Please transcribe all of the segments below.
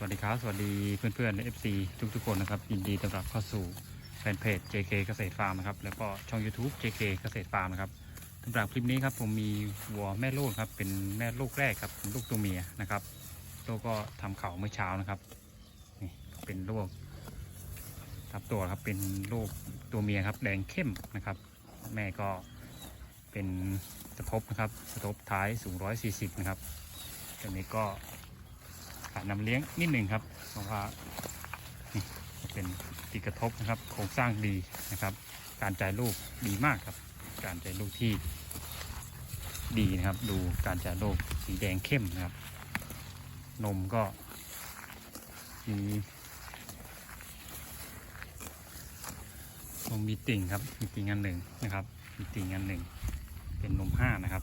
สวัสดีครับ สวัสดีเพื่อนๆ FC ทุกๆคนนะครับ ยินดีต้อนรับเข้าสู่แฟนเพจ JK เกษตรฟาร์มนะครับ แล้วก็ช่อง YouTube JK เกษตรฟาร์มนะครับสำหรับคลิปนี้ครับผมมีวัวแม่ลูกครับ เป็นแม่ลูกแรกครับลูกตัวเมียนะครับลูกก็ทำเขาเมื่อเช้านะครับนี่เป็นลูกทับตัวครับเป็นลูกตัวเมียครับแดงเข้มนะครับ แม่ก็เป็นสะทบนะครับสะทบท้ายสูง 140 นะครับตัวนี้ก็ ขาดน้ำเลี้ยงนิดหนึ่งครับ เพราะว่านี่เป็นติกระทบนะครับ โครงสร้างดีนะครับ การจ่ายลูกดีมากครับ การจ่ายลูกที่ดีนะครับ ดูการจ่ายลูกสีแดงเข้มนะครับ นมก็มีนมมีติ่งครับ มีติ่งอันหนึ่งนะครับ มีติ่งอันหนึ่ง เป็นนมห้านะครับ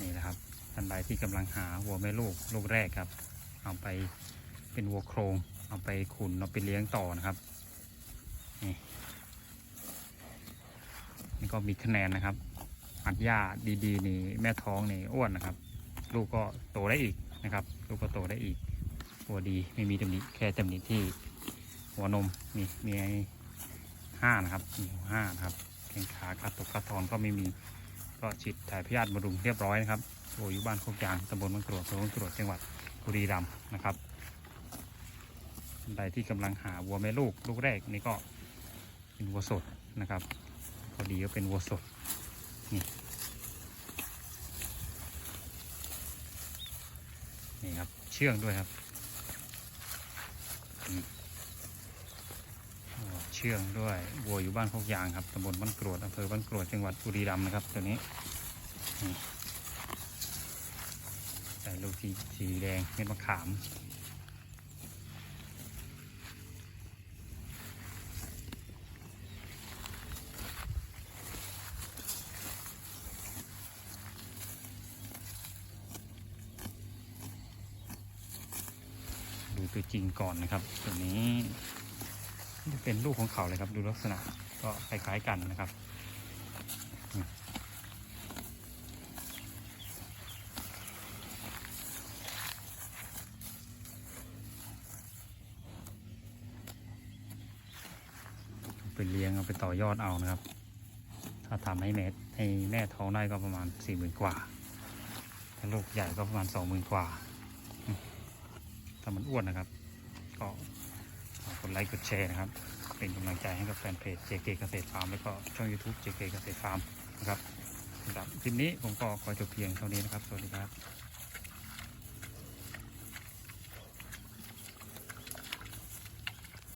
นี่นะครับ ท่านใดที่กำลังหาวัวแม่ลูกลูกแรกครับ เอาไปเป็นวัวโครง เอาไปขุนเอาไปเลี้ยงต่อนะครับนี่นี่ก็มีคะแนนนะครับอัดหญ้าดีๆนี่แม่ท้องนี่อ้วนนะครับ ลูกก็โตได้อีกนะครับ ลูกก็โตได้อีกวัวดีไม่มีตำหนิแค่ตำหนิที่หัวนมมีมีห้านะครับมีห้านะครับแข้งขาขาตกขาทอนก็ไม่มี ก็ฉีดถ่ายพยาธิบำรุงเรียบร้อยนะครับโอ้อยู่บ้านโคกยางตำบลบางกรวดอำเภอบางกรวดจังหวัดบุรีรัมย์นะครับท่านใดที่กำลังหาวัวแม่ลูกลูกแรกนี่ก็เป็นวัวสดนะครับพอดีก็เป็นวัวสดนี่นี่ครับเชื่องด้วยครับ ชื่องด้วยวัวอยู่บ้านโคกยางครับตำบลบ้านกรวดอำเภอบ้านกรวดจังหวัดบุรีรัมย์นะครับ ตัวนี้ใส่ลูกสีสีแดงเม็ดมะขามดูตัวจริงก่อนนะครับ ตัวนี้ จะเป็นลูกของเขาเลยครับ ดูลักษณะก็คล้ายๆกันนะครับไปเลี้ยงเอาไปต่อยอดเอานะครับ ถ้าทำให้แม่ให้แม่ท้องได้ก็ประมาณสี่หมื่นกว่า ถ้าลูกใหญ่ก็ประมาณสองหมื่นกว่า ถ้ามันอ้วนนะครับ ก็ กดไลค์กดแชร์นะครับ เป็นกำลังใจให้กับแฟนเพจ JK เกษตรฟาร์มแล้วก็ช่อง YouTube JK เกษตรฟาร์มนะครับสำหรับคลิปนี้ผมก็ขอจบเพียงเท่านี้นะครับ สวัสดีครับ